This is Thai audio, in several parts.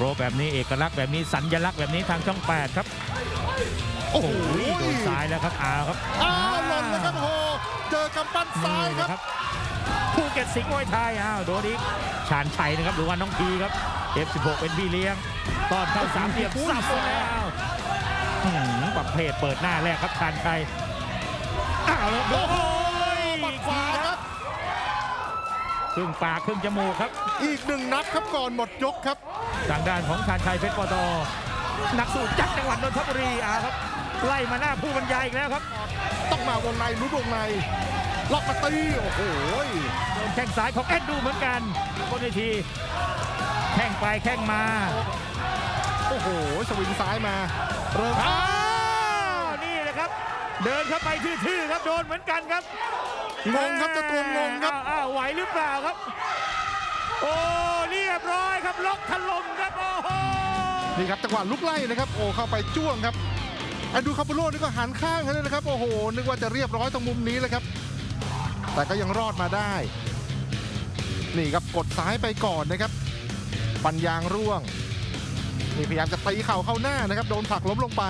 โรแบบนี้เอกลักษณ์แบบนี้สัญลักษณ์แบบนี้ทางช่อง 8 ครับ โอ้โหโดนซ้ายแล้วครับอ้าวครับอ้าวหล่นแล้วครับโอ้โหเจอกำปั้นซ้ายนี่ครับนะครับ ภูเก็ตสิงห์มวยไทยอ้าวโดนอีกชาญชัยนะครับดูว่าน้องพีครับ F16 เป็นพี่เลี้ยงตอนเข้าสามเหลี่ยมสับแล้วอื้อหือประเภทเปิดหน้าแรกครับชาญชัยอ้าวแล้ว ครึ่งปากครึ่งจมูกครับ อีกหนึ่งนัดครับก่อนหมดยกครับ ทางด้านของชาญชัยเพชรปตนักสู้จากจังหวัดนนทบุรีอ้าวครับ ไล่มาหน้าผู้บรรยายอีกแล้วครับ ต้องมาวงในลุ้นวงในล็อกมาตีโอ้โหโดนแข้งซ้ายของแอดดูเหมือนกันบนเวทีแข้งไปแข้งมา โอ้โห สวิงซ้ายมา เริ่มอ้าวนี่แหละครับ เดินเข้าไปทื่อๆครับโดนเหมือนกันครับงงครับเจะตัวงงครับอ้าวอ้าวไหวหรือเปล่าครับ โอ้เรียบร้อยครับล็อกถล่มครับโอ้โหนี่ครับจังหวะลุกไล่นะครับโอ้เข้าไปจ้วงครับไอ้ดูคาปูโร่นี่ก็หันข้างให้เลยนะครับ โอ้โห นึกว่าจะเรียบร้อยตรงมุมนี้เลยครับ แต่ก็ยังรอดมาได้ นี่ครับกดซ้ายไปก่อนนะครับ ปัญญางร่วง นี่พยายามจะตีเข่าเข้าหน้านะครับ โดนผลักล้มลงไป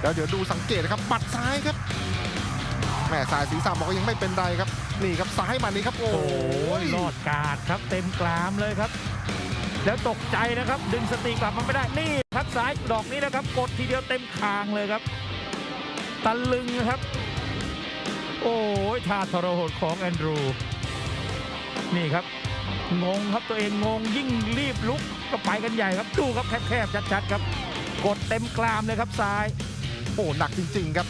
แล้วเดี๋ยวดูสังเกตนะครับปัดซ้ายครับแม่สายศีรษะบอกว่ายังไม่เป็นไรครับ นี่ครับซ้ายมานี่ครับโอ้โอ้ยรอดกาดครับเต็มกรามเลยครับ แล้วตกใจนะครับ ดึงสติกลับมาไม่ได้นี่พักซ้ายดอกนี้นะครับ กดทีเดียวเต็มคางเลยครับตะลึงนะครับ โอ้ยท่าทรหดของแอนดรู นี่ครับ งงครับตัวเองงงยิ่งรีบลุกก็ไปกันใหญ่ครับ ดูครับแคบๆชัดๆครับ กดเต็มกรามเลยครับซ้าย อ้หนักจริง ๆ ครับ